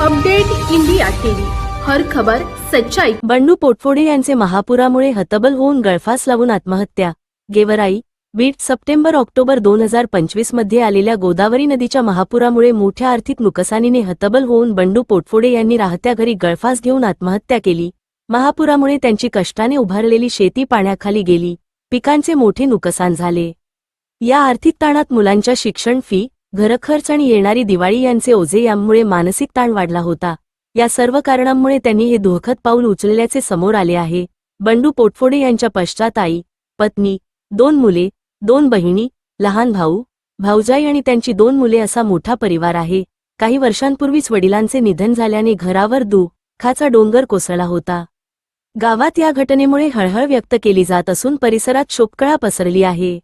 Update India TV. हर खबर सच्चाई. बंडू पोटफोडे यांचे महापुरामुळे हतबल होऊन गळफास लावून आत्महत्या. गेवराई बीड सप्टेंबर ऑक्टोबर दोन हजार पंचवीसमध्ये आलेल्या गोदावरी नदीच्या महापुरामुळे मोठ्या आर्थिक नुकसानीने हतबल होऊन बंडू पोटफोडे यांनी राहत्या घरी गळफास घेऊन आत्महत्या केली. महापुरामुळे त्यांची कष्टाने उभारलेली शेती पाण्याखाली गेली. पिकांचे मोठे नुकसान झाले. या आर्थिक ताणात मुलांच्या शिक्षण फी घरखर्च आणि येणारी दिवाळी यांचे ओझे यामुळे मानसिक ताण वाढला होता. या सर्व कारणांमुळे त्यांनी हे दुःखद पाऊल उचलल्याचे समोर आले आहे. बंडू पोटफोडे यांच्या पश्चात आई पत्नी दोन मुले दोन बहिणी लहान भाऊ भाऊजाई आणि त्यांची दोन मुले असा मोठा परिवार आहे. काही वर्षांपूर्वीच वडिलांचे निधन झाल्याने घरावर दुःखाचा डोंगर कोसळला होता. गावात या घटनेमुळे हळहळ व्यक्त केली जात असून परिसरात शोककळा पसरली आहे.